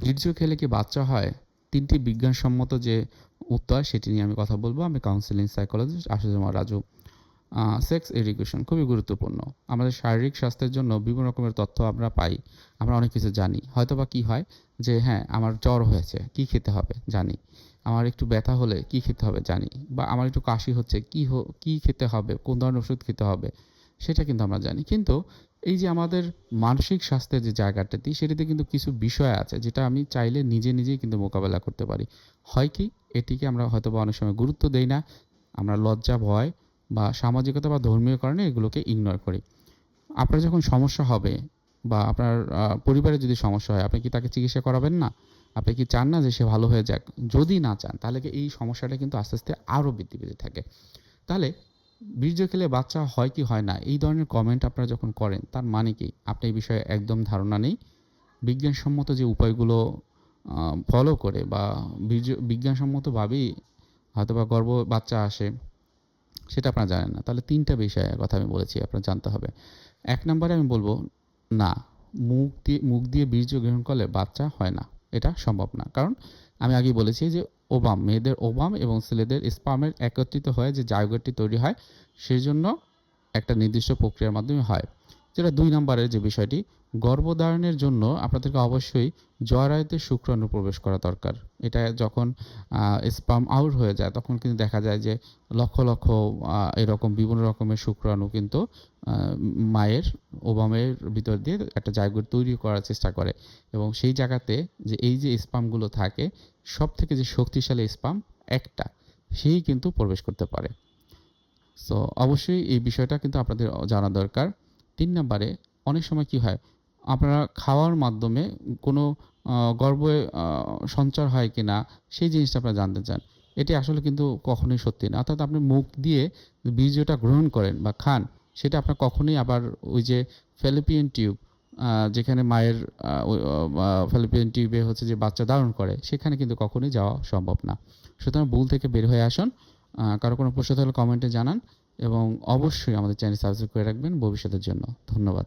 বীর্য খেলে কি বাচ্চা হয়? তিনটি বিজ্ঞানসম্মত যে উত্তর, সেটি নিয়ে আমি কথা বলব। আমি counselling psychologist Ashujama Raju. Sex education খুবই গুরুত্বপূর্ণ। আমাদের শারীরিক স্বাস্থ্যের জন্য বিভিন্ন রকমের তথ্য আমরা পাই। আমরা অনেক কিছু জানি। হয়তো বা কী হয় যে হ্যাঁ আমার জ্বর হয়েছে, কি খেতে হবে জানি। আমার একটু ব্যথা হলে কি খেতে হবে জানি। বা আমার একটু কাশি হচ্ছে, কি কি খেতে হবে, কোন ধরনের ওষুধ খেতে হবে? সেটা কিন্তু আমরা জানি। কিন্তু এই যে আমাদের মানসিক স্বাস্থ্যের যে জায়গাটাতে সেটিতে কিন্তু কিছু বিষয় আছে যেটা আমি চাইলে নিজে নিজেই কিন্তু মোকাবেলা করতে পারি। হয় কি? এটিকে আমরা হয়তো বা অনেক সময় গুরুত্ব দেই না। আমরা লজ্জা, ভয় বা সামাজিকতা বা ধর্মীয় কারণে এগুলোকে ইগনোর করি। আপনার যখন সমস্যা হবে বা আপনার পরিবারে যদি সমস্যা হয়, আপনি কি তাকে চিকিৎসা করাবেন না? আপনি কি চান না যে সে ভালো হয়ে যাক? যদি না চান, তাহলে কি এই সমস্যাটা কিন্তু আস্তে আস্তে আরও বৃদ্ধি পেতে থাকে? তাহলে বীর্য খেলে বাচ্চা হয় কি হয় না, এই ধরনের কমেন্ট আপনারা যখন করেন, তার মানে কি? আপনি এই বিষয়ে একদম ধারণা নেই। বিজ্ঞানসম্মত যে উপায়গুলো ফলো করে বা বীর্য বিজ্ঞানসম্মতভাবেই হয়তো বা গর্ভ বাচ্চা আসে, সেটা আপনারা জানেন না। তাহলে তিনটা বিষয়ে কথা আমি বলেছি, আপনার জানতে হবে। এক নম্বরে আমি বলব, না, মুখ দিয়ে মুখ দিয়ে বীর্য গ্রহণ করলে বাচ্চা হয় না। এটা সম্ভব না। কারণ আমি আগেই বলেছি যে ওবাম, মেয়েদের ওবাম এবং ছেলেদের স্পামের একত্রিত হয়ে যে জায়গাটি তৈরি হয় সেই জন্য একটা নির্দিষ্ট প্রক্রিয়ার মাধ্যমে হয়। যেটা দুই নম্বরের যে বিষয়টি, গর্ভধারণের জন্য আপনাদেরকে অবশ্যই জরায়ুতে শুক্রাণু প্রবেশ করা দরকার। এটা যখন স্পাম আউট হয়ে যায়, তখন কিন্তু দেখা যায় যে লক্ষ লক্ষ এরকম বিভিন্ন রকমের শুক্রাণু কিন্তু মায়ের, ওবামের ভিতর দিয়ে একটা জায়গা তৈরি করার চেষ্টা করে। এবং সেই জায়গাতে যে এই যে স্পামগুলো থাকে সব থেকে যে শক্তিশালী স্পাম একটা, সেই কিন্তু প্রবেশ করতে পারে। সো অবশ্যই এই বিষয়টা কিন্তু আপনাদের জানা দরকার। তিন নম্বরে অনেক সময় কি হয়, আপনারা খাওয়ার মাধ্যমে কোনো গর্ভে সঞ্চার হয় কি না সেই জিনিসটা আপনারা জানতে চান। এটি আসলে কিন্তু কখনোই সত্যি না। অর্থাৎ আপনি মুখ দিয়ে বীজটা গ্রহণ করেন বা খান, সেটা আপনার কখনোই আবার ওই যে ফেলিপিয়ান টিউব যেখানে মায়ের ফেলিপিয়ান টিউবে হচ্ছে যে বাচ্চা ধারণ করে, সেখানে কিন্তু কখনোই যাওয়া সম্ভব না। সুতরাং ভুল থেকে বের হয়ে আসুন। কারও কোনো প্রশ্ন থাকলে কমেন্টে জানান। এবং অবশ্যই আমাদের চ্যানেল সাবস্ক্রাইব করে রাখবেন ভবিষ্যতের জন্য। ধন্যবাদ।